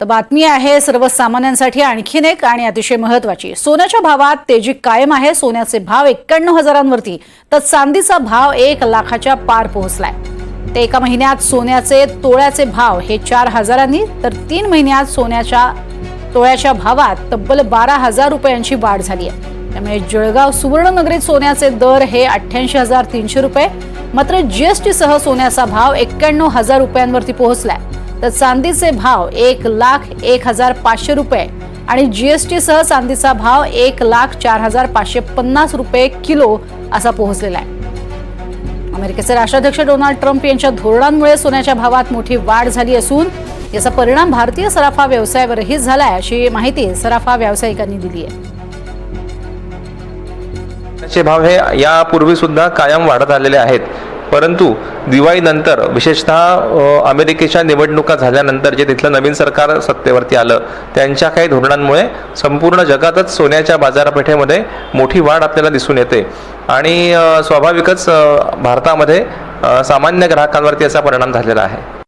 तर बातमी आहे सर्वसामान्यांसाठी आणखीन एक आणि अतिशय महत्वाची सोन्याच्या भावात तेजी कायम आहे. सोन्याचे भाव एक्क्याण्णव हजारांवरती. तर चांदीचा भाव एक लाखाच्या पार पोहोचलाय. ते एका महिन्यात सोन्याचे तोळ्याचे भाव हे चार हजारांनी तर तीन महिन्यात सोन्याच्या तोळ्याच्या भावात तब्बल बारा हजार रुपयांची वाढ झाली आहे. त्यामुळे जळगाव सुवर्णनगरीत सोन्याचे दर हे अठ्ठ्याऐंशी हजार तीनशे रुपये मात्र जीएसटी सह सोन्याचा भाव एक्क्याण्णव हजार रुपयांवरती पोहोचलाय. तर चांदीचे भाव एक लाख एक हजार पाचशे रुपये आणि जीएसटी सह चांदीचा भाव एक लाख चार हजार पाचशे पन्नास रुपये किलो असा पोहोचलेला आहे. अमेरिकेचे राष्ट्राध्यक्ष डोनाल्ड ट्रम्प यांच्या धोरणांमुळे सोन्याच्या भावात मोठी वाढ झाली असून याचा परिणाम भारतीय सराफा व्यवसायावरही झालाय अशी माहिती सराफा व्यावसायिकांनी दिली आहे. चे भाव हे यापूर्वी सुद्धा कायम वाढत आलेले आहेत. परंतु दिवाळीनंतर विशेषतः अमेरिकेच्या निवडणुका झाल्यानंतर जे तिथलं नवीन सरकार सत्तेवरती आलं त्यांच्या काही धोरणांमुळे संपूर्ण जगातच सोन्याच्या बाजारपेठेमध्ये मोठी वाढ आपल्याला दिसून येते. आणि स्वाभाविकच भारतामध्ये सामान्य ग्राहकांवरती याचा परिणाम झालेला आहे.